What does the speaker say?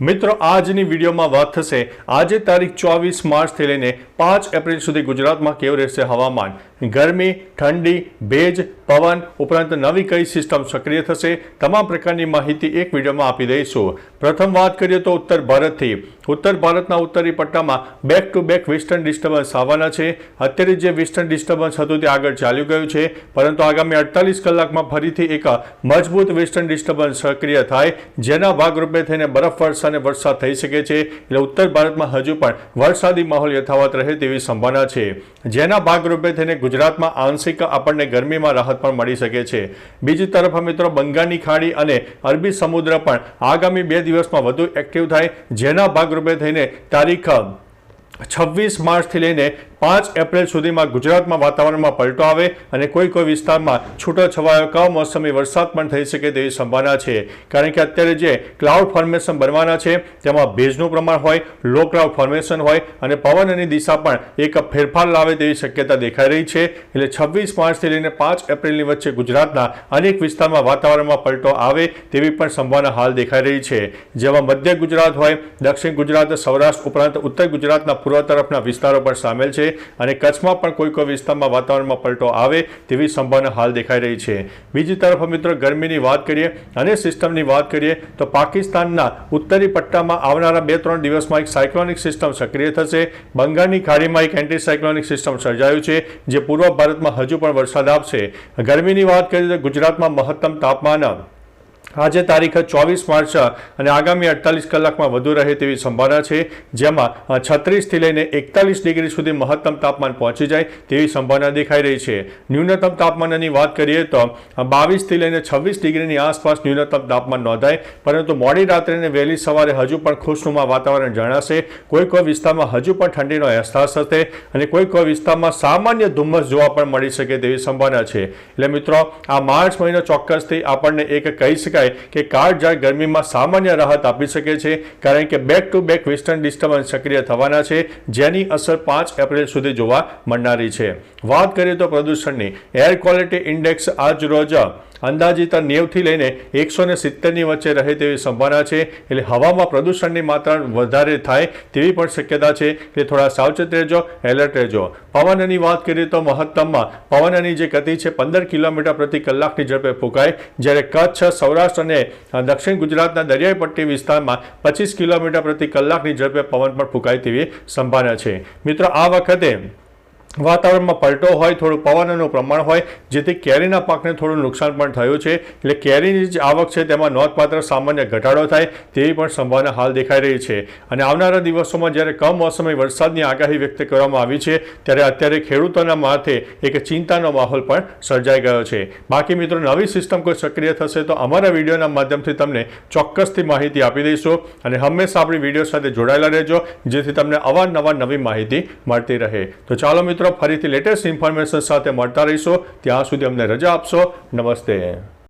મિત્રો, આજની વિડીયોમાં વાત થશે. આજે તારીખ ચોવીસ માર્ચથી લઈને પાંચ એપ્રિલ સુધી ગુજરાતમાં કેવું રહેશે હવામાન? ગરમી, ઠંડી, ભેજ, પવન ઉપરાંત નવી કઈ સિસ્ટમ સક્રિય થશે? તમામ પ્રકારની માહિતી એક વિડીયોમાં આપી દઈશું. પ્રથમ વાત કરીએ તો ઉત્તર ભારતથી. ઉત્તર ભારતના ઉત્તરી પટ્ટામાં back to back western disturbance આવવાના છે. અત્યારે જે વેસ્ટર્ન ડિસ્ટર્બન્સ હતું તે આગળ ચાલ્યું ગયું છે. પરંતુ આગામી અડતાલીસ કલાકમાં ફરીથી એક મજબૂત વેસ્ટર્ન ડિસ્ટર્બન્સ સક્રિય થાય, જેના ભાગરૂપે થઈને બરફવર્ષા અને વરસાદ થઈ શકે છે. એટલે ઉત્તર ભારતમાં હજુ પણ વરસાદી માહોલ યથાવત રહે તેવી સંભાવના છે. જેના ભાગરૂપે થઈને ગુજરાતમાં આંશિક આપણને ગરમીમાં રાહત પણ મળી શકે છે. બીજી તરફ મિત્રો, બંગાળની ખાડી અને અરબી સમુદ્ર પણ આગામી બે દિવસમાં વધુ એક્ટિવ થાય. જેના ભાગરૂપે થઈને તારીખ છવ્વીસ માર્ચથી લઈને પાંચ એપ્રિલ સુધીમાં ગુજરાતમાં વાતાવરણમાં પલટો આવે અને કોઈ કોઈ વિસ્તારમાં છૂટોછવાયો કમોસમી વરસાદ પણ થઈ શકે તેવી સંભાવના છે. કારણ કે અત્યારે જે ક્લાઉડ ફોર્મેશન બનવાના છે, તેમાં ભેજનું પ્રમાણ હોય, લો ક્લાઉડ ફોર્મેશન હોય અને પવનની દિશા પણ એક ફેરફાર લાવે તેવી શક્યતા દેખાઈ રહી છે. એટલે છવ્વીસ માર્ચથી લઈને પાંચ એપ્રિલની વચ્ચે ગુજરાતના અનેક વિસ્તારમાં વાતાવરણમાં પલટો આવે તેવી પણ સંભાવના હાલ દેખાઈ રહી છે. જેમાં મધ્ય ગુજરાત હોય, દક્ષિણ ગુજરાત, સૌરાષ્ટ્ર ઉપરાંત ઉત્તર ગુજરાતના પૂર્વ તરફના વિસ્તારો પણ સામેલ છે. અને કચ્છમાં પણ કોઈ કોઈ વિસ્તારમાં વાતાવરણમાં પલટો આવે તેવી સંભાવના હાલ દેખાઈ રહી છે. બીજી તરફ મિત્રો ગરમીની વાત કરીએ અને સિસ્ટમની વાત કરીએ તો પાકિસ્તાનના ઉત્તરી પટ્ટામાં આવનારા બે ત્રણ દિવસમાં એક સાયક્લોનિક સિસ્ટમ સક્રિય થશે. બંગાળની ખાડીમાં એક એન્ટી સાયક્લોનિક સિસ્ટમ સર્જાયું છે, જે પૂર્વ ભારતમાં હજુ પણ વરસાદ આપશે. ગરમીની વાત કરીએ તો ગુજરાતમાં મહત્તમ તાપમાન આજે તારીખ ચોવીસ માર્ચ અને આગામી અડતાલીસ કલાકમાં વધુ રહે તેવી સંભાવના છે, જેમાં છત્રીસથી લઈને એકતાલીસ ડિગ્રી સુધી મહત્તમ તાપમાન પહોંચી જાય તેવી સંભાવના દેખાઈ રહી છે. ન્યૂનતમ તાપમાનની વાત કરીએ તો બાવીસથી લઈને છવ્વીસ ડિગ્રીની આસપાસ ન્યૂનતમ તાપમાન નોંધાય, પરંતુ મોડી રાત્રે અને વહેલી સવારે હજુ પણ ખુશનુમા વાતાવરણ જણાશે. કોઈ કોઈ વિસ્તારમાં હજુ પણ ઠંડીનો અહેસાસ થશે અને કોઈ કોઈ વિસ્તારમાં સામાન્ય ધુમ્મસ જોવા પણ મળી શકે તેવી સંભાવના છે. એટલે મિત્રો, આ માર્ચ મહિનો ચોક્કસથી આપણને એક કહી શકાય કે કાળઝાળ ગરમીમાં સામાન્ય રાહત આપી શકે છે, કારણ કે back to back western disturbance સક્રિય થવાના છે, જેની અસર પાંચ એપ્રિલ સુધી જોવા મળનારી છે. વાત કરીએ તો પ્રદૂષણની. એર ક્વોલિટી ઇન્ડેક્સ આજ રોજ અંદાજિત નેવથી લઈને એકસો ને સિત્તેરની વચ્ચે રહે તેવી સંભાવના છે. એટલે હવામાં પ્રદૂષણની માત્રા વધારે થાય તેવી પણ શક્યતા છે. એટલે થોડા સાવચેત રહેજો, એલર્ટ રહેજો. પવનની વાત કરીએ તો મહત્તમમાં પવનની જે ગતિ છે પંદર કિલોમીટર પ્રતિ કલાકની ઝડપે ફૂંકાય. જ્યારે કચ્છ, સૌરાષ્ટ્ર અને દક્ષિણ ગુજરાતના દરિયાઈ પટ્ટી વિસ્તારમાં પચીસ કિલોમીટર પ્રતિ કલાકની ઝડપે પવન પણ ફૂંકાય તેવી સંભાવના છે. મિત્રો, આ વખતે વાતાવરણમાં પલટો હોય, થોડું પવનનું પ્રમાણ હોય, જેથી કેરીના પાકને થોડું નુકસાન પણ થયું છે. એટલે કેરીની જે આવક છે, તેમાં નોંધપાત્ર સામાન્ય ઘટાડો થાય તેવી પણ સંભાવના હાલ દેખાઈ રહી છે. અને આવનારા દિવસોમાં જ્યારે કમોસમી વરસાદની આગાહી વ્યક્ત કરવામાં આવી છે, ત્યારે અત્યારે ખેડૂતોના માથે એક ચિંતાનો માહોલ પણ સર્જાઈ ગયો છે. બાકી મિત્રો, નવી સિસ્ટમ કોઈ સક્રિય થશે તો અમારા વિડીયોના માધ્યમથી તમને ચોક્કસથી માહિતી આપી દઈશું. અને હંમેશા આપણી વીડિયો સાથે જોડાયેલા રહેજો, જેથી તમને અવારનવાર નવી માહિતી મળતી રહે. તો ચાલો મિત્રો ફરીથી લેટેસ્ટ ઇન્ફોર્મેશન સાથે મળતા રહીશો. ત્યાં સુધી અમને રજા આપશો. નમસ્તે.